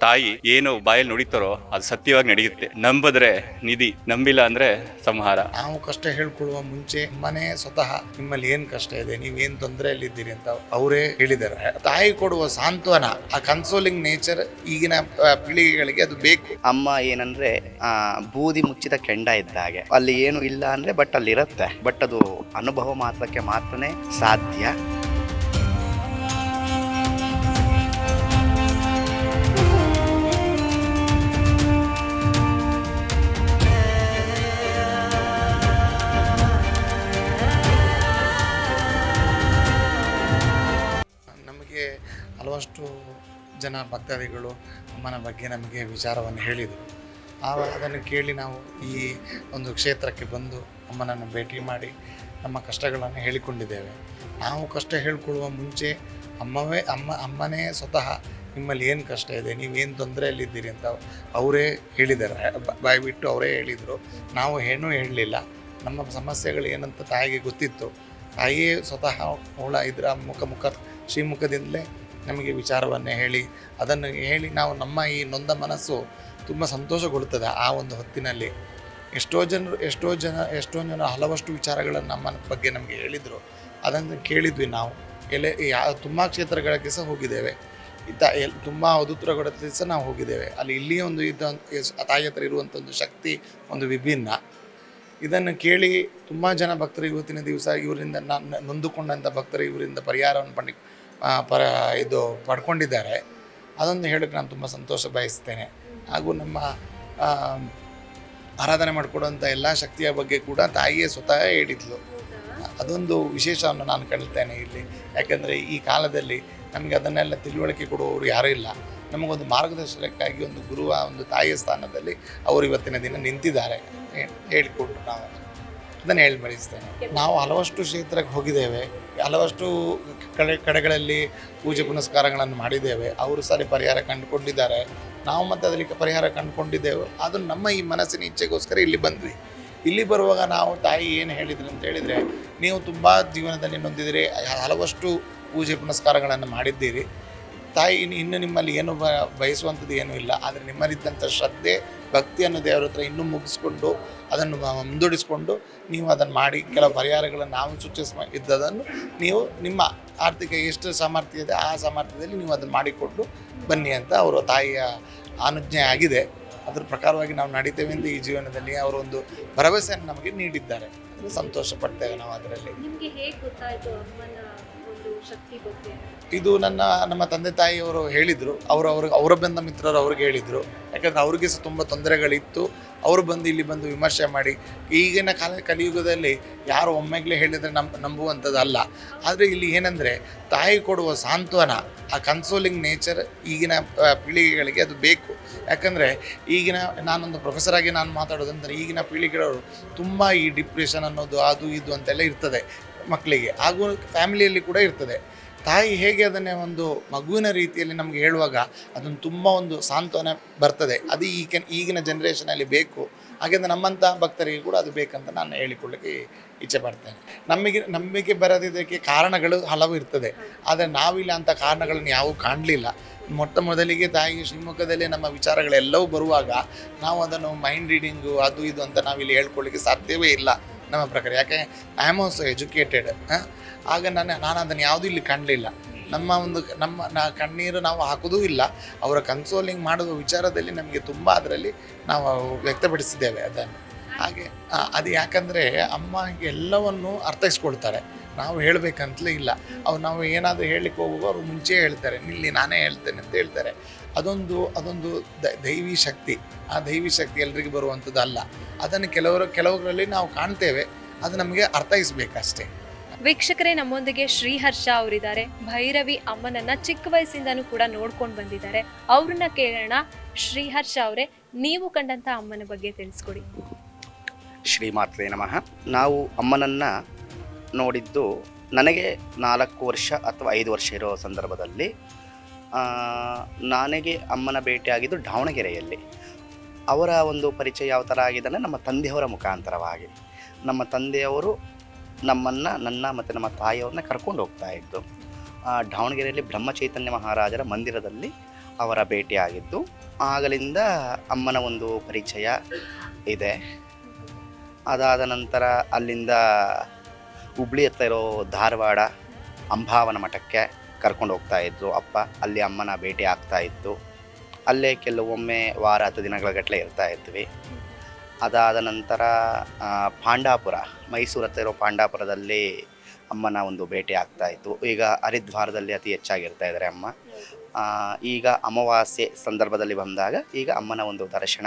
ತಾಯಿ ಏನು ಬಾಯಲ್ಲಿ ನುಡಿತಾರೋ ಅದು ಸತ್ಯವಾಗಿ ನಡೆಯುತ್ತೆ. ನಂಬಿದ್ರೆ ನಿಧಿ ನಂಬಿಲ್ಲ ಅಂದ್ರೆ ಸಂಹಾರ. ನಾವು ಕಷ್ಟ ಹೇಳ್ಕೊಳ್ಳುವ ಮುಂಚೆ ಮನೆ ಸ್ವತಃ ನಿಮ್ಮಲ್ಲಿ ಏನ್ ಕಷ್ಟ ಇದೆ ನೀವೇನ್ ತೊಂದರೆಯಲ್ಲಿದ್ದೀರಿ ಅಂತ ಅವರೇ ಹೇಳಿದ್ದಾರೆ. ತಾಯಿ ಕೊಡುವ ಸಾಂತ್ವನ ಆ ಕನ್ಸೋಲಿಂಗ್ ನೇಚರ್ ಈಗಿನ ಆ, ಪೀಳಿಗೆಗಳಿಗೆ ಅದು ಬೇಕು. ಅಮ್ಮ ಏನಂದ್ರೆ ಆ, ಬೂದಿ ಮುಚ್ಚಿದ ಕೆಂಡ ಇದ್ದ ಹಾಗೆ. ಅಲ್ಲಿ ಏನು ಇಲ್ಲ ಅಂದ್ರೆ ಬಟ್ ಅಲ್ಲಿರುತ್ತೆ ಬಟ್ ಅದು ಅನುಭವ ಮಾತ್ರಕ್ಕೆ ಮಾತ್ರನೇ ಸಾಧ್ಯ. ಜನ ಭಕ್ತಾದಿಗಳು ಅಮ್ಮನ ಬಗ್ಗೆ ನಮಗೆ ವಿಚಾರವನ್ನು ಹೇಳಿದರು. ಆವ ಅದನ್ನು ಕೇಳಿ ನಾವು ಈ ಒಂದು ಕ್ಷೇತ್ರಕ್ಕೆ ಬಂದು ಅಮ್ಮನನ್ನು ಭೇಟಿ ಮಾಡಿ ನಮ್ಮ ಕಷ್ಟಗಳನ್ನು ಹೇಳಿಕೊಂಡಿದ್ದೇವೆ. ನಾವು ಕಷ್ಟ ಹೇಳಿಕೊಳ್ಳುವ ಮುಂಚೆ ಅಮ್ಮವೇ, ಅಮ್ಮ, ಅಮ್ಮನೇ ಸ್ವತಃ ನಿಮ್ಮಲ್ಲಿ ಏನು ಕಷ್ಟ ಇದೆ, ನೀವೇನು ತೊಂದರೆಯಲ್ಲಿದ್ದೀರಿ ಅಂತ ಅವರೇ ಹೇಳಿದ್ದಾರೆ. ಬಾಯಿ ಬಿಟ್ಟು ಅವರೇ ಹೇಳಿದರು. ನಾವು ಏನೂ ಹೇಳಲಿಲ್ಲ. ನಮ್ಮ ಸಮಸ್ಯೆಗಳು ಏನಂತ ತಾಯಿಗೆ ಗೊತ್ತಿತ್ತು. ತಾಯಿಯೇ ಸ್ವತಃ ಅವಳ ಇದರ ಮುಖ ಮುಖ ಶ್ರೀಮುಖದಿಂದಲೇ ನಮಗೆ ವಿಚಾರವನ್ನು ಹೇಳಿ, ಅದನ್ನು ಹೇಳಿ ನಾವು ನಮ್ಮ ಈ ನೊಂದ ಮನಸ್ಸು ತುಂಬ ಸಂತೋಷಗೊಳ್ಳುತ್ತದೆ ಆ ಒಂದು ಹೊತ್ತಿನಲ್ಲಿ. ಎಷ್ಟೋ ಜನರು, ಎಷ್ಟೋ ಜನ ಎಷ್ಟೋ ಜನ ಹಲವಷ್ಟು ವಿಚಾರಗಳನ್ನು ನಮ್ಮ ಬಗ್ಗೆ ನಮಗೆ ಹೇಳಿದರು. ಅದನ್ನು ಕೇಳಿದ್ವಿ ನಾವು. ಎಲೆ ಯಾವ ತುಂಬ ಕ್ಷೇತ್ರಗಳಿಗೆ ಸಹ ಹೋಗಿದ್ದೇವೆ. ಇದ್ದ ಎಲ್, ತುಂಬ ಅವಧೂತರಗಳಲ್ಲಿ ಸಹ ನಾವು ಹೋಗಿದ್ದೇವೆ. ಅಲ್ಲಿ ಇಲ್ಲಿ ಒಂದು ಇದ್ದ ತಾಯಿ ಇರುವಂಥ ಒಂದು ಶಕ್ತಿ, ಒಂದು ವಿಭಿನ್ನ. ಇದನ್ನು ಕೇಳಿ ತುಂಬ ಜನ ಭಕ್ತರು ಇವತ್ತಿನ ದಿವಸ ಇವರಿಂದ ನಾನು ನೊಂದುಕೊಂಡಂಥ ಭಕ್ತರು ಇವರಿಂದ ಪರಿಹಾರವನ್ನು ಪಡಿ ಪರ ಇದು ಪಡ್ಕೊಂಡಿದ್ದಾರೆ. ಅದೊಂದು ಹೇಳಕ್ಕೆ ನಾನು ತುಂಬ ಸಂತೋಷ ಬಯಸ್ತೇನೆ. ಹಾಗೂ ನಮ್ಮ ಆರಾಧನೆ ಮಾಡಿಕೊಡುವಂಥ ಎಲ್ಲ ಶಕ್ತಿಯ ಬಗ್ಗೆ ಕೂಡ ತಾಯಿಯೇ ಸ್ವತಃ ಹೇಳಿದ್ಲು. ಅದೊಂದು ವಿಶೇಷವನ್ನು ನಾನು ಕಾಣ್ತೇನೆ ಇಲ್ಲಿ. ಯಾಕೆಂದರೆ ಈ ಕಾಲದಲ್ಲಿ ನಮಗೆ ಅದನ್ನೆಲ್ಲ ತಿಳುವಳಿಕೆ ಕೊಡುವವರು ಯಾರೂ ಇಲ್ಲ. ನಮಗೊಂದು ಮಾರ್ಗದರ್ಶನಕ್ಕಾಗಿ ಒಂದು ಗುರುವ ಒಂದು ತಾಯಿಯ ಸ್ಥಾನದಲ್ಲಿ ಅವರು ಇವತ್ತಿನ ದಿನ ನಿಂತಿದ್ದಾರೆ. ಹೇಳಿಕೊಟ್ಟು ನಾವು ಅದನ್ನು ಹೇಳಿ ಬಯಸ್ತೇನೆ ನಾವು ಹಲವಷ್ಟು ಕ್ಷೇತ್ರಕ್ಕೆ ಹೋಗಿದ್ದೇವೆ, ಹಲವಷ್ಟು ಕಡೆ, ಕಡೆಗಳಲ್ಲಿ ಪೂಜೆ ಪುನಸ್ಕಾರಗಳನ್ನು ಮಾಡಿದ್ದೇವೆ, ಅವರು ಸರಿ ಪರಿಹಾರ ಕಂಡುಕೊಂಡಿದ್ದಾರೆ, ನಾವು ಮತ್ತೆ ಅದಕ್ಕೆ ಪರಿಹಾರ ಕಂಡುಕೊಂಡಿದ್ದೇವೆ, ಅದು ನಮ್ಮ ಈ ಮನಸ್ಸಿನ ಇಚ್ಛೆಗೋಸ್ಕರ ಇಲ್ಲಿ ಬಂದ್ವಿ. ಇಲ್ಲಿ ಬರುವಾಗ ನಾವು ತಾಯಿ ಏನು ಹೇಳಿದ್ರು ಅಂತ ಹೇಳಿದರೆ, ನೀವು ತುಂಬ ಜೀವನದಲ್ಲಿ ನೊಂದಿದ್ದೀರಿ, ಹಲವಷ್ಟು ಪೂಜೆ ಪುನಸ್ಕಾರಗಳನ್ನು ಮಾಡಿದ್ದೀರಿ ತಾಯಿ ಇನ್ನು- ನಿಮ್ಮಲ್ಲಿ ಏನು ಬಯಸುವಂಥದ್ದು ಏನೂ ಇಲ್ಲ. ಆದರೆ ನಿಮ್ಮಲ್ಲಿದ್ದಂಥ ಶ್ರದ್ಧೆ, ಭಕ್ತಿಯನ್ನು ದೇವರ ಹತ್ರ ಇನ್ನೂ ಮುಗಿಸ್ಕೊಂಡು ಅದನ್ನು ಮುಂದೂಡಿಸಿಕೊಂಡು ನೀವು ಅದನ್ನು ಮಾಡಿ, ಕೆಲವು ಪರಿಹಾರಗಳನ್ನು ನಾವು ಸೂಚಿಸ ಇದ್ದದನ್ನು ನೀವು ನಿಮ್ಮ ಆರ್ಥಿಕ ಎಷ್ಟು ಸಾಮರ್ಥ್ಯ ಇದೆ, ಆ ಸಾಮರ್ಥ್ಯದಲ್ಲಿ ನೀವು ಅದನ್ನು ಮಾಡಿಕೊಂಡು ಬನ್ನಿ ಅಂತ ಅವರು ತಾಯಿಯ ಅನುಜ್ಞೆ ಆಗಿದೆ. ಅದ್ರ ಪ್ರಕಾರವಾಗಿ ನಾವು ನಡೀತೇವೆ ಅಂತ ಈ ಜೀವನದಲ್ಲಿ ಅವರು ಒಂದು ಭರವಸೆಯನ್ನು ನಮಗೆ ನೀಡಿದ್ದಾರೆ. ಸಂತೋಷ ಪಡ್ತೇವೆ ನಾವು ಅದರಲ್ಲಿ. ಶಕ್ತಿ ಇದು ನನ್ನ, ನಮ್ಮ ತಂದೆ ತಾಯಿಯವರು ಹೇಳಿದರು. ಅವರು ಅವ್ರಿಗೆ, ಅವರ ಬಂದ ಮಿತ್ರರು ಅವ್ರಿಗೆ ಹೇಳಿದರು. ಯಾಕಂದರೆ ಅವ್ರಿಗೆ ಸಹ ತುಂಬ ತೊಂದರೆಗಳಿತ್ತು. ಅವರು ಬಂದು ಇಲ್ಲಿ ಬಂದು ವಿಮರ್ಶೆ ಮಾಡಿ. ಈಗಿನ ಕಾಲ, ಕಲಿಯುಗದಲ್ಲಿ ಯಾರು ಒಮ್ಮೆಗ್ಲೇ ಹೇಳಿದರೆ ನಂಬ ನಂಬುವಂಥದ್ದಲ್ಲ. ಆದರೆ ಇಲ್ಲಿ ಏನಂದರೆ, ತಾಯಿ ಕೊಡುವ ಸಾಂತ್ವನ, ಆ ಕನ್ಸೋಲಿಂಗ್ ನೇಚರ್ ಈಗಿನ ಪೀಳಿಗೆಗಳಿಗೆ ಅದು ಬೇಕು. ಯಾಕಂದರೆ ಈಗಿನ, ನಾನೊಂದು ಪ್ರೊಫೆಸರ್ ಆಗಿ ನಾನು ಮಾತಾಡೋದಂದರೆ ಈಗಿನ ಪೀಳಿಗೆಯವರು ತುಂಬ ಈ ಡಿಪ್ರೆಷನ್ ಅನ್ನೋದು, ಅದು ಇದು ಅಂತೆಲ್ಲ ಇರ್ತದೆ. ಮಕ್ಕಳಿಗೆ, ಹಾಗೂ ಫ್ಯಾಮಿಲಿಯಲ್ಲಿ ಕೂಡ ಇರ್ತದೆ. ತಾಯಿ ಹೇಗೆ ಅದನ್ನೇ ಒಂದು ಮಗುವಿನ ರೀತಿಯಲ್ಲಿ ನಮಗೆ ಹೇಳುವಾಗ ಅದನ್ನು ತುಂಬ ಒಂದು ಸಾಂತ್ವನ ಬರ್ತದೆ. ಅದು ಈಗ ಈಗಿನ ಜನ್ರೇಷನಲ್ಲಿ ಬೇಕು. ಹಾಗೆಂದ್ರೆ ನಮ್ಮಂಥ ಭಕ್ತರಿಗೆ ಕೂಡ ಅದು ಬೇಕಂತ ನಾನು ಹೇಳಿಕೊಳ್ಳಕ್ಕೆ ಇಚ್ಛೆ ಪಡ್ತೇನೆ. ನಮಗೆ ನಂಬಿಕೆ ಬರದಿದ್ದಕ್ಕೆ ಕಾರಣಗಳು ಹಲವು ಇರ್ತದೆ. ಆದರೆ ನಾವಿಲ್ಲ ಅಂಥ ಕಾರಣಗಳನ್ನು ಯಾವೂ ಕಾಣಲಿಲ್ಲ. ಮೊಟ್ಟ ಮೊದಲಿಗೆ ತಾಯಿ ಶಿವಮೊಗ್ಗದಲ್ಲಿ ನಮ್ಮ ವಿಚಾರಗಳೆಲ್ಲವೂ ಬರುವಾಗ ನಾವು ಅದನ್ನು ಮೈಂಡ್ ರೀಡಿಂಗು ಅದು ಇದು ಅಂತ ನಾವಿಲ್ಲಿ ಹೇಳ್ಕೊಳ್ಳಿಕ್ಕೆ ಸಾಧ್ಯವೇ ಇಲ್ಲ. ನಮ್ಮ ಪ್ರಕಾರ. ಯಾಕೆ ಐ ಆಮ್ ಆಲ್ಸೋ ಎಜುಕೇಟೆಡ್ ಆಗ ನಾನು ನಾನು ಅದನ್ನು ಯಾವುದೂ ಇಲ್ಲಿ ಕಾಣಲಿಲ್ಲ ನಮ್ಮ ಒಂದು ನಮ್ಮ, ನಾ ಕಣ್ಣೀರು ನಾವು ಹಾಕೋದೂ ಇಲ್ಲ. ಅವರ ಕನ್ಸೋಲಿಂಗ್ ಮಾಡುವ ವಿಚಾರದಲ್ಲಿ ನಮಗೆ ತುಂಬ ಅದರಲ್ಲಿ ನಾವು ವ್ಯಕ್ತಪಡಿಸಿದ್ದೇವೆ ಅದನ್ನು. ಹಾಗೆ ಅದು ಯಾಕಂದರೆ ಅಮ್ಮ ಎಲ್ಲವನ್ನು ಅರ್ಥೈಸ್ಕೊಳ್ತಾರೆ. ನಾವು ಹೇಳಬೇಕಂತಲೇ ಇಲ್ಲ. ಅವ್ರು ನಾವು ಏನಾದರೂ ಹೇಳಲಿಕ್ಕೆ ಹೋಗುವ ಅವರು ಮುಂಚೆ ಹೇಳ್ತಾರೆ. ನಿಲ್ಲಿ, ನಾನೇ ಹೇಳ್ತೇನೆ ಅಂತ ಹೇಳ್ತಾರೆ. ಅದೊಂದು ಅದೊಂದು ದ- ದೈವಿ ಶಕ್ತಿ. ಆ ದೈವಿ ಶಕ್ತಿ ಎಲ್ರಿಗೂ ಬರುವಂಥದ್ದು ಅಲ್ಲ. ಅದನ್ನು ಕೆಲವರು ಕೆಲವರಲ್ಲಿ ನಾವು ಕಾಣ್ತೇವೆ. ಅದು ನಮಗೆ ಅರ್ಥೈಸ್ಬೇಕಷ್ಟೇ. ವೀಕ್ಷಕರೇ ನಮ್ಮೊಂದಿಗೆ ಶ್ರೀಹರ್ಷ ಅವರಿದ್ದಾರೆ. ಭೈರವಿ ಅಮ್ಮನನ್ನ ಚಿಕ್ಕ ವಯಸ್ಸಿಂದನೂ ಕೂಡ ನೋಡ್ಕೊಂಡು ಬಂದಿದ್ದಾರೆ. ಅವ್ರನ್ನ ಕೇಳೋಣ. ಶ್ರೀಹರ್ಷ ಅವರೇ ನೀವು ಕಂಡಂತ ಅಮ್ಮನ ಬಗ್ಗೆ ತಿಳಿಸ್ಕೊಡಿ. ಶ್ರೀ ಮಾತ್ರೇ ನಮಃ. ನಾವು ಅಮ್ಮನನ್ನ ನೋಡಿದ್ದು ನನಗೆ ನಾಲ್ಕು ವರ್ಷ ಅಥವಾ ಐದು ವರ್ಷ ಇರೋ ಸಂದರ್ಭದಲ್ಲಿ ನನಗೆ ಅಮ್ಮನ ಭೇಟಿಯಾಗಿದ್ದು ದಾವಣಗೆರೆಯಲ್ಲಿ. ಅವರ ಒಂದು ಪರಿಚಯ ಯಾವ ಥರ ಆಗಿದೆ ಅಂದರೆ ನಮ್ಮ ತಂದೆಯವರ ಮುಖಾಂತರವಾಗಿ. ನಮ್ಮ ತಂದೆಯವರು ನಮ್ಮನ್ನು, ನನ್ನ ಮತ್ತು ನಮ್ಮ ತಾಯಿಯವ್ರನ್ನ ಕರ್ಕೊಂಡು ಹೋಗ್ತಾ ಇದ್ದು ದಾವಣಗೆರೆಯಲ್ಲಿ ಬ್ರಹ್ಮಚೈತನ್ಯ ಮಹಾರಾಜರ ಮಂದಿರದಲ್ಲಿ ಅವರ ಭೇಟಿಯಾಗಿದ್ದು, ಆಗಲಿಂದ ಅಮ್ಮನ ಒಂದು ಪರಿಚಯ ಇದೆ. ಅದಾದ ನಂತರ ಅಲ್ಲಿಂದ ಹುಬ್ಳಿ ಹತ್ತಿರೋ ಧಾರವಾಡ, ಅಂಬಾವನ ಮಠಕ್ಕೆ ಕರ್ಕೊಂಡು ಹೋಗ್ತಾ ಇದ್ದರು ಅಪ್ಪ, ಅಲ್ಲಿ ಅಮ್ಮನ ಭೇಟಿ ಆಗ್ತಾ ಇತ್ತು. ಅಲ್ಲೇ ಕೆಲವೊಮ್ಮೆ ವಾರ ಹತ್ತು ದಿನಗಳ ಗಟ್ಟಲೆ ಇರ್ತಾ ಇದ್ವಿ. ಅದಾದ ನಂತರ ಪಾಂಡಾಪುರ, ಮೈಸೂರು ಹತ್ತಿರ ಇರೋ ಪಾಂಡಾಪುರದಲ್ಲಿ ಅಮ್ಮನ ಒಂದು ಭೇಟಿ ಆಗ್ತಾ ಇತ್ತು. ಈಗ ಹರಿದ್ವಾರದಲ್ಲಿ ಅತಿ ಹೆಚ್ಚಾಗಿರ್ತಾ ಇದ್ದಾರೆ ಅಮ್ಮ. ಈಗ ಅಮಾವಾಸ್ಯೆ ಸಂದರ್ಭದಲ್ಲಿ ಬಂದಾಗ ಈಗ ಅಮ್ಮನ ಒಂದು ದರ್ಶನ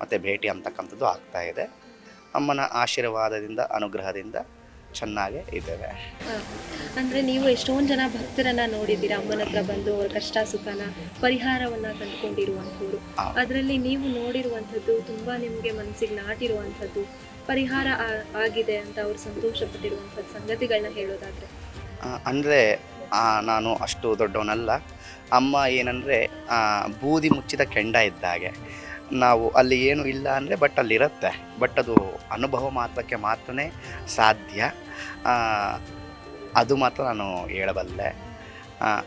ಮತ್ತು ಭೇಟಿ ಅಂತಕ್ಕಂಥದ್ದು ಆಗ್ತಾ ಇದೆ. ಅಮ್ಮನ ಆಶೀರ್ವಾದದಿಂದ, ಅನುಗ್ರಹದಿಂದ ಚೆನ್ನಾಗೇ ಇದ್ದೇವೆ. ಅಂದ್ರೆ ನೀವು ಎಷ್ಟೊಂದು ಜನ ಭಕ್ತರನ್ನ ನೋಡಿದ್ದೀರಾ? ಅಮ್ಮನ ಹತ್ರ ಬಂದು ಅವ್ರ ಕಷ್ಟ ಸುಖನ ಪರಿಹಾರವನ್ನ ಕಂಡುಕೊಂಡಿರುವಂಥವ್ರು. ಅದರಲ್ಲಿ ನೀವು ನೋಡಿರುವಂಥದ್ದು ತುಂಬಾ ನಿಮಗೆ ಮನಸ್ಸಿಗೆ ನಾಟಿರುವಂಥದ್ದು ಪರಿಹಾರ ಆಗಿದೆ ಅಂತ ಅವ್ರು ಸಂತೋಷ ಪಟ್ಟಿರುವಂಥದ್ದು ಸಂಗತಿಗಳನ್ನ ಹೇಳೋದಾದ್ರೆ ಅಂದರೆ ನಾನು ಅಷ್ಟು ದೊಡ್ಡವನಲ್ಲ. ಅಮ್ಮ ಏನಂದರೆ ಬೂದಿ ಮುಚ್ಚಿದ ಕೆಂಡ ಇದ್ದಾಗೆ ನಾವು ಅಲ್ಲಿ ಏನು ಇಲ್ಲ ಅಂದರೆ ಬಟ್ ಅಲ್ಲಿರುತ್ತೆ. ಬಟ್ ಅದು ಅನುಭವ ಮಾತ್ರಕ್ಕೆ ಮಾತ್ರನೇ ಸಾಧ್ಯ. ಅದು ಮಾತ್ರ ನಾನು ಹೇಳಬಲ್ಲೆ.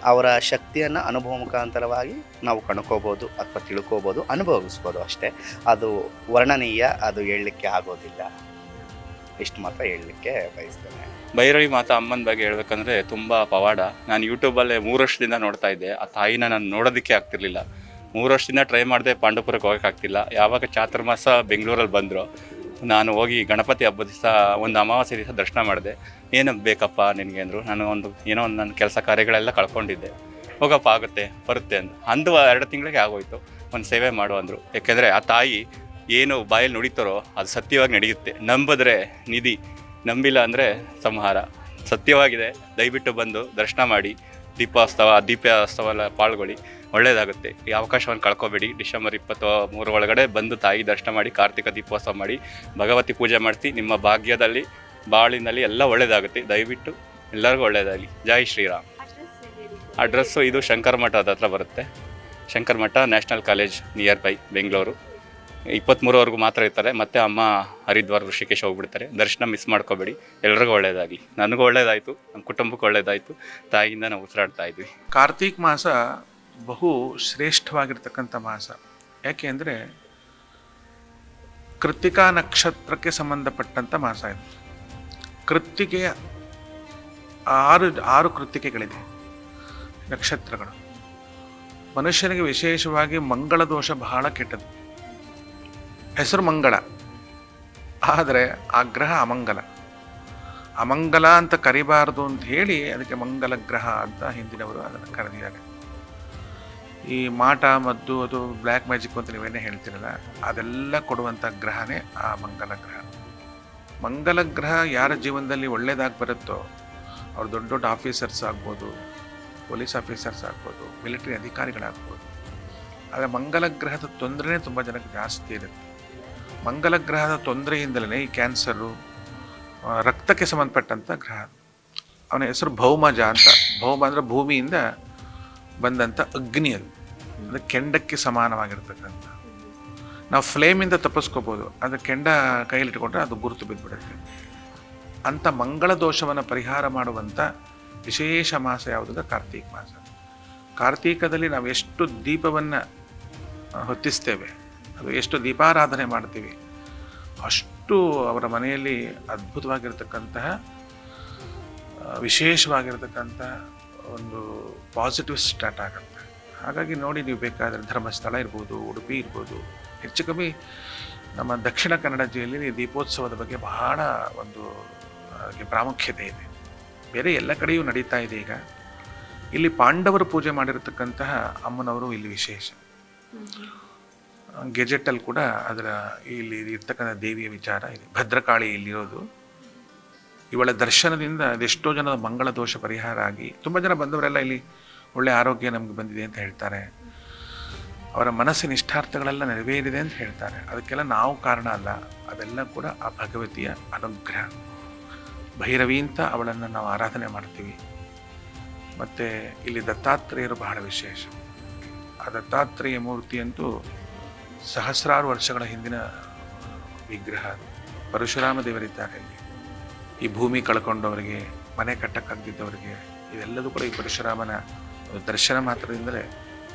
ಅವರ ಶಕ್ತಿಯನ್ನು ಅನುಭವ ಮುಖಾಂತರವಾಗಿ ನಾವು ಕಣ್ಕೋಬೋದು ಅಥವಾ ತಿಳ್ಕೋಬೋದು, ಅನುಭವಿಸ್ಬೋದು ಅಷ್ಟೇ. ಅದು ವರ್ಣನೀಯ, ಅದು ಹೇಳಲಿಕ್ಕೆ ಆಗೋದಿಲ್ಲ. ಇಷ್ಟು ಮಾತ್ರ ಹೇಳಲಿಕ್ಕೆ ಬಯಸ್ತೇನೆ. ಭೈರವಿ ಮಾತಾ ಅಮ್ಮನ ಬಗ್ಗೆ ಹೇಳ್ಬೇಕಂದ್ರೆ ತುಂಬ ಪವಾಡ. ನಾನು ಯೂಟ್ಯೂಬಲ್ಲೇ ಮೂರು ವರ್ಷದಿಂದ ನೋಡ್ತಾ ಇದ್ದೆ. ಆ ತಾಯಿನ ನಾನು ನೋಡೋದಕ್ಕೆ ಆಗ್ತಿರ್ಲಿಲ್ಲ. ಮೂರು ವರ್ಷದಿಂದ ಟ್ರೈ ಮಾಡಿದೆ ಪಾಂಡವಪುರಕ್ಕೆ ಹೋಗಕ್ಕೆ ಆಗ್ತಿಲ್ಲ. ಯಾವಾಗ ಚಾತುರ್ಮಾಸ ಬೆಂಗಳೂರಲ್ಲಿ ಬಂದರು, ನಾನು ಹೋಗಿ ಗಣಪತಿ ಹಬ್ಬದ ದಿವಸ ಒಂದು ಅಮಾವಾಸ್ಯೆ ದಿವಸ ದರ್ಶನ ಮಾಡಿದೆ. ಏನು ಬೇಕಪ್ಪ ನಿನಗೆ ಅಂದರು. ನಾನು ಒಂದು, ಏನೋ ಒಂದು ನನ್ನ ಕೆಲಸ ಕಾರ್ಯಗಳೆಲ್ಲ ಕಳ್ಕೊಂಡಿದ್ದೆ. ಹೋಗಪ್ಪ, ಆಗುತ್ತೆ, ಬರುತ್ತೆ ಅಂತ ಅಂದು ಎರಡು ತಿಂಗಳಿಗೆ ಆಗೋಯ್ತು. ಒಂದು ಸೇವೆ ಮಾಡು ಅಂದರು. ಯಾಕೆಂದರೆ ಆ ತಾಯಿ ಏನು ಬಾಯಲ್ಲಿ ನುಡಿತಾರೋ ಅದು ಸತ್ಯವಾಗಿ ನಡೆಯುತ್ತೆ. ನಂಬಿದ್ರೆ ನಿಧಿ, ನಂಬಿಲ್ಲ ಅಂದರೆ ಸಂಹಾರ. ಸತ್ಯವಾಗಿದೆ, ದಯವಿಟ್ಟು ಬಂದು ದರ್ಶನ ಮಾಡಿ. ದೀಪೋತ್ಸವ ದೀಪೋತ್ಸವ ಎಲ್ಲ ಪಾಲ್ಗೊಳ್ಳಿ. ಒಳ್ಳೆಯದಾಗುತ್ತೆ ಈ ಅವಕಾಶವನ್ನು ಕಳ್ಕೊಬೇಡಿ. ಡಿಸೆಂಬರ್ ಇಪ್ಪತ್ತು ಮೂರು ಒಳಗಡೆ ಬಂದು ತಾಯಿ ದರ್ಶನ ಮಾಡಿ, ಕಾರ್ತಿಕ ದೀಪೋತ್ಸವ ಮಾಡಿ, ಭಗವತಿ ಪೂಜೆ ಮಾಡಿಸಿ, ನಿಮ್ಮ ಭಾಗ್ಯದಲ್ಲಿ, ಬಾಳಿನಲ್ಲಿ ಎಲ್ಲ ಒಳ್ಳೆಯದಾಗುತ್ತೆ ದಯವಿಟ್ಟು ಎಲ್ಲರಿಗೂ ಒಳ್ಳೆಯದಾಗಲಿ ಜೈ ಶ್ರೀರಾಮ್. ಅಡ್ರೆಸ್ಸು ಇದು ಶಂಕರ ಮಠದ ಹತ್ರ ಬರುತ್ತೆ. Shankara Mutt national college near by Bengaluru. ಇಪ್ಪತ್ತ್ಮೂರವರೆಗೂ ಮಾತ್ರ ಇರ್ತಾರೆ. ಮತ್ತೆ ಅಮ್ಮ ಹರಿದ್ವಾರ ಋಷಿಕೇಶ ಹೋಗ್ಬಿಡ್ತಾರೆ. ದರ್ಶನ ಮಿಸ್ ಮಾಡ್ಕೋಬೇಡಿ. ಎಲ್ರಿಗೂ ಒಳ್ಳೇದಾಗಲಿ. ನನಗೂ ಒಳ್ಳೇದಾಯಿತು. ನಮ್ಮ ಕುಟುಂಬಕ್ಕೆ ಒಳ್ಳೇದಾಯಿತು. ತಾಯಿಯಿಂದ ನಾವು ಉಸಿರಾಡ್ತಾ ಇದ್ವಿ. ಕಾರ್ತೀಕ್ ಮಾಸ ಬಹು ಶ್ರೇಷ್ಠವಾಗಿರ್ತಕ್ಕಂಥ ಮಾಸ. ಯಾಕೆ ಅಂದರೆ ಕೃತಿಕಾ ನಕ್ಷತ್ರಕ್ಕೆ ಸಂಬಂಧಪಟ್ಟಂಥ ಮಾಸ ಇದು. ಕೃತ್ತಿಕೆಯ ಆರು ಆರು ಕೃತಿಕೆಗಳಿದೆ ನಕ್ಷತ್ರಗಳು. ಮನುಷ್ಯನಿಗೆ ವಿಶೇಷವಾಗಿ ಮಂಗಳ ದೋಷ ಬಹಳ ಕೆಟ್ಟದ್ದು. ಹೆಸರು ಮಂಗಳ. ಆದರೆ ಆ ಗ್ರಹ ಅಮಂಗಲ. ಅಮಂಗಲ ಅಂತ ಕರಿಬಾರದು ಅಂತ ಹೇಳಿ ಅದಕ್ಕೆ ಮಂಗಲ ಗ್ರಹ ಅಂತ ಹಿಂದಿನವರು ಅದನ್ನು ಕರೆದಿದ್ದಾರೆ. ಈ ಮಾಟ ಮದ್ದು ಅದು ಬ್ಲ್ಯಾಕ್ ಮ್ಯಾಜಿಕ್ ಅಂತ ನೀವೇನೇ ಹೇಳ್ತೀರಲ್ಲ, ಅದೆಲ್ಲ ಕೊಡುವಂಥ ಗ್ರಹನೇ ಆ ಮಂಗಲ ಗ್ರಹ. ಮಂಗಲ ಗ್ರಹ ಯಾರ ಜೀವನದಲ್ಲಿ ಒಳ್ಳೇದಾಗಿ ಬರುತ್ತೋ, ಅವ್ರು ದೊಡ್ಡ ದೊಡ್ಡ ಆಫೀಸರ್ಸ್ ಆಗ್ಬೋದು, ಪೊಲೀಸ್ ಆಫೀಸರ್ಸ್ ಆಗ್ಬೋದು, ಮಿಲಿಟರಿ ಅಧಿಕಾರಿಗಳಾಗ್ಬೋದು, ಆದರೆ ಮಂಗಲ ಗ್ರಹದ ತೊಂದರೆನೇ ತುಂಬ ಜನಕ್ಕೆ ಜಾಸ್ತಿ ಇರುತ್ತೆ. ಮಂಗಲ ಗ್ರಹದ ತೊಂದರೆಯಿಂದಲೇ ಈ ಕ್ಯಾನ್ಸರು ರಕ್ತಕ್ಕೆ ಸಂಬಂಧಪಟ್ಟಂಥ ಗ್ರಹ. ಅವನ ಹೆಸರು ಭೌಮಜ ಅಂತ. ಭೌಮ ಅಂದರೆ ಭೂಮಿಯಿಂದ ಬಂದಂಥ ಅಗ್ನಿ ಅದು. ಅಂದರೆ ಕೆಂಡಕ್ಕೆ ಸಮಾನವಾಗಿರ್ತಕ್ಕಂಥ. ನಾವು ಫ್ಲೇಮಿಂದ ತಪ್ಪಿಸ್ಕೋಬೋದು. ಅದು ಕೆಂಡ ಕೈಯಲ್ಲಿಟ್ಕೊಂಡ್ರೆ ಅದು ಗುರುತು ಬಿದ್ದುಬಿಡುತ್ತೆ ಅಂಥ ಮಂಗಳ ದೋಷವನ್ನು ಪರಿಹಾರ ಮಾಡುವಂಥ ವಿಶೇಷ ಮಾಸ ಯಾವುದಂದ್ರೆ ಕಾರ್ತೀಕ ಮಾಸ. ಕಾರ್ತೀಕದಲ್ಲಿ ನಾವು ಎಷ್ಟು ದೀಪವನ್ನು ಹೊತ್ತಿಸ್ತೇವೆ, ಅದು ಎಷ್ಟು ದೀಪಾರಾಧನೆ ಮಾಡ್ತೀವಿ, ಅಷ್ಟು ಅವರ ಮನೆಯಲ್ಲಿ ಅದ್ಭುತವಾಗಿರ್ತಕ್ಕಂತಹ ವಿಶೇಷವಾಗಿರ್ತಕ್ಕಂಥ ಒಂದು ಪಾಸಿಟಿವ್ ಸ್ಟಾರ್ಟ್ ಆಗುತ್ತೆ. ಹಾಗಾಗಿ ನೋಡಿ ನೀವು ಬೇಕಾದರೆ ಧರ್ಮಸ್ಥಳ ಇರ್ಬೋದು ಉಡುಪಿ ಇರ್ಬೋದು ಹೆಚ್ಚು ಕಮ್ಮಿ ನಮ್ಮ ದಕ್ಷಿಣ ಕನ್ನಡ ಜಿಲ್ಲೆಯಲ್ಲಿ ದೀಪೋತ್ಸವದ ಬಗ್ಗೆ ಬಹಳ ಒಂದು ಪ್ರಾಮುಖ್ಯತೆ ಇದೆ. ಬೇರೆ ಎಲ್ಲ ಕಡೆಯೂ ನಡೀತಾ ಇದೆ ಈಗ. ಇಲ್ಲಿ ಪಾಂಡವರು ಪೂಜೆ ಮಾಡಿರತಕ್ಕಂತಹ ಅಮ್ಮನವರು ಇಲ್ಲಿ ವಿಶೇಷ. ಗೆಜೆಟಲ್ಲಿ ಕೂಡ ಅದರ ಇಲ್ಲಿ ಇರ್ತಕ್ಕಂಥ ದೇವಿಯ ವಿಚಾರ ಇದೆ. ಭದ್ರಕಾಳಿ ಇಲ್ಲಿರೋದು. ಇವಳ ದರ್ಶನದಿಂದ ಅದೆಷ್ಟೋ ಜನದ ಮಂಗಳ ದೋಷ ಪರಿಹಾರ ಆಗಿ ತುಂಬ ಜನ ಬಂದವರೆಲ್ಲ ಇಲ್ಲಿ ಒಳ್ಳೆ ಆರೋಗ್ಯ ನಮಗೆ ಬಂದಿದೆ ಅಂತ ಹೇಳ್ತಾರೆ. ಅವರ ಮನಸ್ಸಿನ ಇಷ್ಟಾರ್ಥಗಳೆಲ್ಲ ನೆರವೇರಿದೆ ಅಂತ ಹೇಳ್ತಾರೆ. ಅದಕ್ಕೆಲ್ಲ ನಾವು ಕಾರಣ ಅಲ್ಲ. ಅದೆಲ್ಲ ಕೂಡ ಆ ಭಗವತಿಯ ಅನುಗ್ರಹ. ಭೈರವಿ ಅಂತ ಅವಳನ್ನು ನಾವು ಆರಾಧನೆ ಮಾಡ್ತೀವಿ. ಮತ್ತು ಇಲ್ಲಿ ದತ್ತಾತ್ರೇಯರು ಬಹಳ ವಿಶೇಷ. ಆ ದತ್ತಾತ್ರೇಯ ಮೂರ್ತಿಯಂತೂ ಸಹಸ್ರಾರು ವರ್ಷಗಳ ಹಿಂದಿನ ವಿಗ್ರಹ. ಪರಶುರಾಮ ದೇವರಿದ್ದಾರೆ ಇಲ್ಲಿ ಈ ಭೂಮಿ ಕಳ್ಕೊಂಡವರಿಗೆ, ಮನೆ ಕಟ್ಟಕ್ಕಾಗದಿದ್ದವರಿಗೆ ಇದೆಲ್ಲದೂ ಕೂಡ ಈ ಪರಶುರಾಮನ ದರ್ಶನ ಮಾತ್ರದಿಂದಲೇ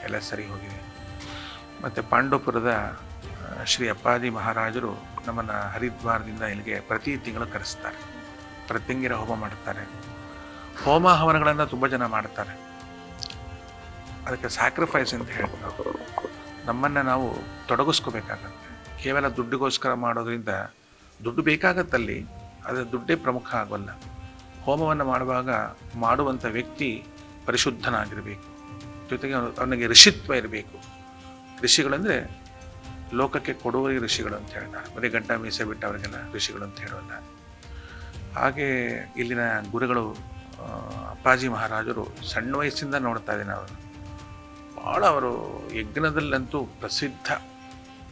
ಎಲ್ಲ ಸರಿ ಹೋಗಿದೆ. ಮತ್ತು ಪಾಂಡವಪುರದ ಶ್ರೀ ಅಪ್ಪಾದಿ ಮಹಾರಾಜರು ನಮ್ಮನ್ನು ಹರಿದ್ವಾರದಿಂದ ಇಲ್ಲಿಗೆ ಪ್ರತಿ ತಿಂಗಳು ಕರೆಸ್ತಾರೆ. ಪ್ರತ್ಯಂಗಿರ ಹೋಮ ಮಾಡ್ತಾರೆ ಹೋಮ ಹವನಗಳನ್ನು ತುಂಬ ಜನ ಮಾಡ್ತಾರೆ. ಅದಕ್ಕೆ ಸ್ಯಾಕ್ರಿಫೈಸ್ ಅಂತ ಹೇಳ್ತಾರೆ ನಮ್ಮನ್ನು ನಾವು ತೊಡಗಿಸ್ಕೋಬೇಕಾಗತ್ತೆ. ಕೇವಲ ದುಡ್ಡಿಗೋಸ್ಕರ ಮಾಡೋದ್ರಿಂದ ದುಡ್ಡು ಬೇಕಾಗತ್ತಲ್ಲಿ. ಆದರೆ ದುಡ್ಡೇ ಪ್ರಮುಖ ಆಗೋಲ್ಲ. ಹೋಮವನ್ನು ಮಾಡುವಾಗ ಮಾಡುವಂಥ ವ್ಯಕ್ತಿ ಪರಿಶುದ್ಧನಾಗಿರಬೇಕು. ಜೊತೆಗೆ ಅವ್ನು- ಅವನಿಗೆ ಋಷಿತ್ವ ಇರಬೇಕು. ಋಷಿಗಳಂದರೆ ಲೋಕಕ್ಕೆ ಕೊಡುವವರಿಗೆ ಋಷಿಗಳು ಅಂತ ಹೇಳ್ತಾರೆ. ಬರೀ ಗಡ್ಡ ಮೀಸೆ ಬಿಟ್ಟು ಅವರಿಗೆಲ್ಲ ಋಷಿಗಳು ಅಂತ ಹೇಳೋಲ್ಲ. ಹಾಗೆ ಇಲ್ಲಿನ ಗುರುಗಳು ಅಪ್ಪಾಜಿ ಮಹಾರಾಜರು ಸಣ್ಣ ವಯಸ್ಸಿಂದ ನೋಡ್ತಾ ಇದ್ದೀನಿ ಅವರು ಭಾಳ ಅವರು ಯಜ್ಞದಲ್ಲಂತೂ ಪ್ರಸಿದ್ಧ.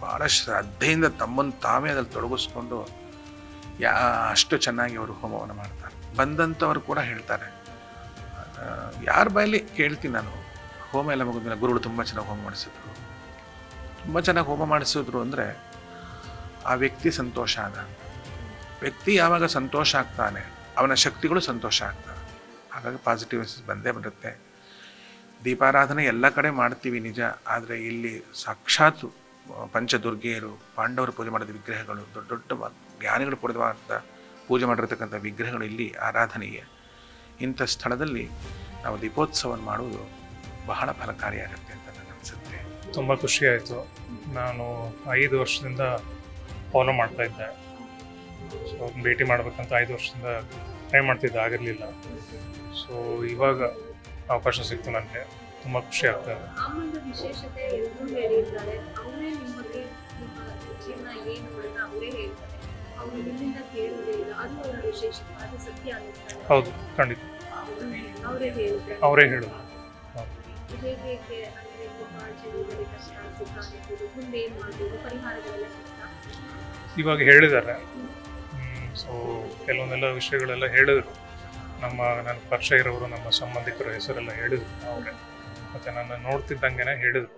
ಭಾಳ ಶ್ರದ್ಧೆಯಿಂದ ತಮ್ಮನ್ನು ತಾವೇ ಅದ್ರಲ್ಲಿ ತೊಡಗಿಸ್ಕೊಂಡು ಯಾ, ಅಷ್ಟು ಚೆನ್ನಾಗಿ ಅವರು ಹೋಮವನ್ನು ಮಾಡ್ತಾರೆ. ಬಂದಂಥವ್ರು ಕೂಡ ಹೇಳ್ತಾರೆ. ಯಾರ ಬಾಯಲ್ಲಿ ಕೇಳ್ತೀನಿ ನಾನು. ಹೋಮ ಎಲ್ಲ ಮುಗಿದ್ಮೇಲೆ ಗುರುಗಳು ತುಂಬ ಚೆನ್ನಾಗಿ ಹೋಮ ಮಾಡಿಸಿದ್ರು. ತುಂಬ ಚೆನ್ನಾಗಿ ಹೋಮ ಮಾಡಿಸಿದ್ರು ಅಂದರೆ ಆ ವ್ಯಕ್ತಿ ಸಂತೋಷ ಆದ. ವ್ಯಕ್ತಿ ಯಾವಾಗ ಸಂತೋಷ ಆಗ್ತಾನೆ, ಅವನ ಶಕ್ತಿಗಳು ಸಂತೋಷ ಆಗ್ತವೆ. ಹಾಗಾಗಿ ಪಾಸಿಟಿವ್ ಬಂದೇ ಬರುತ್ತೆ. ದೀಪಾರಾಧನೆ ಎಲ್ಲ ಕಡೆ ಮಾಡ್ತೀವಿ ನಿಜ, ಆದರೆ ಇಲ್ಲಿ ಸಾಕ್ಷಾತ್ ಪಂಚದುರ್ಗೆಯರು, ಪಾಂಡವರು ಪೂಜೆ ಮಾಡಿದ ವಿಗ್ರಹಗಳು, ದೊಡ್ಡ ದೊಡ್ಡ ಜ್ಞಾನಿಗಳು ಪಡೆದವಾದಂಥ ಪೂಜೆ ಮಾಡಿರ್ತಕ್ಕಂಥ ವಿಗ್ರಹಗಳು ಇಲ್ಲಿ ಆರಾಧನೆಗೆ. ಇಂಥ ಸ್ಥಳದಲ್ಲಿ ನಾವು ದೀಪೋತ್ಸವವನ್ನು ಮಾಡುವುದು ಬಹಳ ಫಲಕಾರಿಯಾಗುತ್ತೆ ಅಂತ ನನಗೆ ಅನಿಸುತ್ತೆ. ತುಂಬ ಖುಷಿಯಾಯಿತು. ಆಯಿತು ನಾನು ಐದು ವರ್ಷದಿಂದ ಫಾಲೋ ಮಾಡ್ತಾ ಇದ್ದೆ. ಸೊ ಭೇಟಿ ಮಾಡಬೇಕಂತ ಐದು ವರ್ಷದಿಂದ ಟ್ರೈ ಮಾಡ್ತಿದ್ದೆ ಆಗಿರಲಿಲ್ಲ. ಸೊ ಇವಾಗ ಅವಕಾಶ ಸಿಕ್ತು ನನಗೆ. ತುಂಬ ಖುಷಿ ಆಗ್ತಾ ಇದೆ. ವಿಶೇಷತೆ ಎಲ್ಲರೂ ಹೇಳಿರ್ತಾರೆ ಅವರೇ ನಿಮ್ಮ ಬಗ್ಗೆ ನಿಮ್ಮ ಜೀವನ ಏನು ಅಂತ ಅವರೇ ಹೇಳ್ತಾರೆ. ಅವರು ಇಲ್ಲಿಂದ ಕೇಳೋದೇ ಇಲ್ಲ. ಅದು ಅವರ ವಿಶೇಷವಾದ ಸತ್ಯ ಅನ್ನಿಸ್ತಾರೆ ಹೌದು ಖಂಡಿತ. ಅವರೇ ಹೇಳಿದ್ರೆ. ಅವರೇ ಹೇಳೋದು. ಹೇಗೆ ಅಂದ್ರೆ ತುಂಬಾ ಜೀವನದಲ್ಲಿ ಕಷ್ಟ ಸುಖ ಆಗಿರ್ಬೋದು ಮುಂದೆ ಏನು ಮಾಡ್ಬೋದು ಪರಿಹಾರಗಳೆಲ್ಲ ಸಿಗ್ತಾ? ಇವಾಗ ಹೇಳಿದ್ದಾರೆ. ಸೊ ಕೆಲವೊಂದೆಲ್ಲ ವಿಷಯಗಳೆಲ್ಲ ಹೇಳಿದ್ರು. ನಮ್ಮ ನನ್ನ ಪರಿಚಯ ಇರೋರು ನಮ್ಮ ಸಂಬಂಧಿಕರ ಹೆಸರೆಲ್ಲ ಹೇಳಿದ್ರು ಅವರೇ. ಮತ್ತು ನನ್ನ ನೋಡ್ತಿದ್ದಂಗೆ ಹೇಳಿದ್ರು.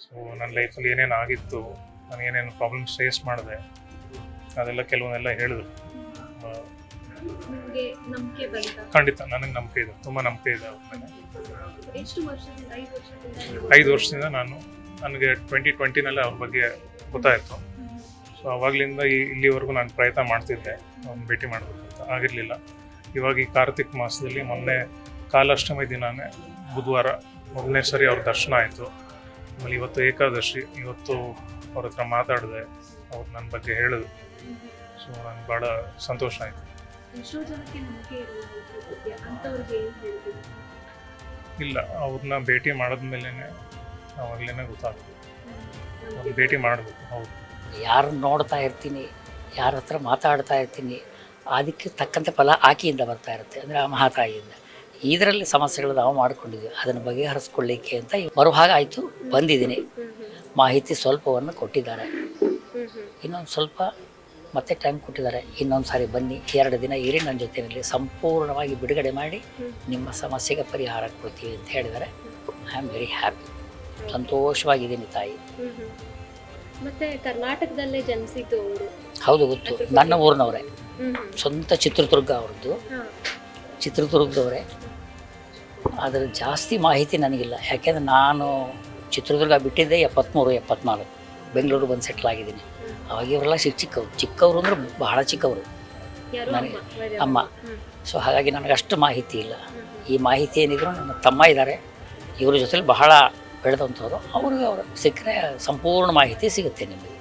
ಸೊ ನನ್ನ ಲೈಫಲ್ಲಿ ಏನೇನು ಆಗಿತ್ತು ನಾನು ಏನೇನು ಪ್ರಾಬ್ಲಮ್ಸ್ ಫೇಸ್ ಮಾಡಿದೆ ಅದೆಲ್ಲ ಕೆಲವನ್ನೆಲ್ಲ ಹೇಳಿದ್ರು. ಖಂಡಿತ ನನಗೆ ನಂಬಿಕೆ ಇದೆ ತುಂಬ ನಂಬಿಕೆ ಇದೆ ಅವ್ರ ಮೇಲೆ. ವರ್ಷದಿಂದ ಐದು ವರ್ಷದಿಂದ ನಾನು ನನಗೆ ಟ್ವೆಂಟಿ ಟ್ವೆಂಟಿನಲ್ಲೇ ಅವ್ರ ಬಗ್ಗೆ ಗೊತ್ತಾಯಿತು. ಸೊ ಅವಾಗಲಿಂದ ಈ ಇಲ್ಲಿವರೆಗೂ ನಾನು ಪ್ರಯತ್ನ ಮಾಡ್ತಿದ್ದೆ ಅವ್ನು ಭೇಟಿ ಅಂತ. ಆಗಿರಲಿಲ್ಲ. ಇವಾಗ ಈ ಕಾರ್ತಿಕ್ ಮಾಸದಲ್ಲಿ ಮೊನ್ನೆ ಕಾಲಾಷ್ಟಮಿ ದಿನಾನೇ ಬುಧವಾರ ಮೊದಲನೇ ಸರಿ ಅವ್ರ ದರ್ಶನ ಆಯಿತು. ಆಮೇಲೆ ಇವತ್ತು ಏಕಾದಶಿ ಇವತ್ತು ಅವ್ರ ಹತ್ರ ಮಾತಾಡಿದೆ ಅವ್ರು ನನ್ನ ಬಗ್ಗೆ ಹೇಳಿದ್ರು. ಸೊ ನಂಗೆ ಭಾಳ ಸಂತೋಷ ಆಯಿತು. ಎಷ್ಟೋ ಜನಕ್ಕೆ ನಂಬಿಕೆ ಬಗ್ಗೆ ಅಂಥವ್ರಿಗೆ ಏನು ಹೇಳ್ತೀವಿ ಇಲ್ಲ ಅವ್ರನ್ನ ಭೇಟಿ ಮಾಡಿದ್ಮೇಲೆ ಅವಾಗಲೇ ಗೊತ್ತಾಗ್ತದೆ. ಅವ್ರನ್ನ ಭೇಟಿ ಮಾಡಬೇಕು ಹೌದು. ಯಾರನ್ನ ನೋಡ್ತಾ ಇರ್ತೀನಿ ಯಾರ ಹತ್ರ ಮಾತಾಡ್ತಾ ಇರ್ತೀನಿ ಅದಕ್ಕೆ ತಕ್ಕಂತೆ ಫಲ ಆಕೆಯಿಂದ ಬರ್ತಾ ಇರುತ್ತೆ ಅಂದರೆ ಆ ಮಹಾತಾಯಿಯಿಂದ. ಇದರಲ್ಲಿ ಸಮಸ್ಯೆಗಳು ನಾವು ಮಾಡಿಕೊಂಡಿದ್ದೀವಿ ಅದನ್ನು ಬಗೆಹರಿಸ್ಕೊಳ್ಳಿಕ್ಕೆ ಅಂತ ಮರುಭಾಗ ಆಯಿತು ಬಂದಿದ್ದೀನಿ. ಮಾಹಿತಿ ಸ್ವಲ್ಪವನ್ನು ಕೊಟ್ಟಿದ್ದಾರೆ. ಇನ್ನೊಂದು ಸ್ವಲ್ಪ ಮತ್ತೆ ಟೈಮ್ ಕೊಟ್ಟಿದ್ದಾರೆ. ಇನ್ನೊಂದು ಸಾರಿ ಬನ್ನಿ. ಎರಡು ದಿನ ಇರಿ ನನ್ನ ಜೊತೆಯಲ್ಲಿ. ಸಂಪೂರ್ಣವಾಗಿ ಬಿಡುಗಡೆ ಮಾಡಿ ನಿಮ್ಮ ಸಮಸ್ಯೆಗೆ ಪರಿಹಾರ ಕೊಡ್ತೀವಿ ಅಂತ ಹೇಳಿದ್ದಾರೆ. ಐ ಆಮ್ ವೆರಿ ಹ್ಯಾಪಿ ಸಂತೋಷವಾಗಿದ್ದೀನಿ ತಾಯಿ. ಮತ್ತೆ ಕರ್ನಾಟಕದಲ್ಲೇ ಜನಿಸಿದ್ದು ಅವರು ಹೌದು ಗೊತ್ತು. ನನ್ನ ಊರಿನವರೇ. ಸ್ವಂತ ಚಿತ್ರದುರ್ಗ ಅವ್ರದ್ದು. ಚಿತ್ರದುರ್ಗದವರೇ. ಅದರ ಜಾಸ್ತಿ ಮಾಹಿತಿ ನನಗಿಲ್ಲ. ಯಾಕೆಂದರೆ ನಾನು ಚಿತ್ರದುರ್ಗ ಬಿಟ್ಟಿದ್ದೆ ಎಪ್ಪತ್ತ್ಮೂರು ಎಪ್ಪತ್ನಾಲ್ಕು. ಬೆಂಗಳೂರು ಬಂದು ಸೆಟ್ಲ್ ಆಗಿದ್ದೀನಿ. ಅವಾಗ ಇವರೆಲ್ಲ ಚಿಕ್ಕ ಚಿಕ್ಕವರು. ಚಿಕ್ಕವರು ಅಂದ್ರೆ ಬಹಳ ಚಿಕ್ಕವರು. ನನಗೆ ಅಮ್ಮ. ಸೊ ಹಾಗಾಗಿ ನನಗೆ ಅಷ್ಟು ಮಾಹಿತಿ ಇಲ್ಲ. ಈ ಮಾಹಿತಿ ಏನಿದ್ರು ನನ್ನ ತಮ್ಮ ಇದ್ದಾರೆ ಇವರ ಜೊತೆಲಿ ಬಹಳ ಬೆಳೆದಂಥವ್ರು. ಅವ್ರಿಗೆ ಅವರು ಸಿಕ್ಕರೆ ಸಂಪೂರ್ಣ ಮಾಹಿತಿ ಸಿಗುತ್ತೆ ನಿಮಗೆ.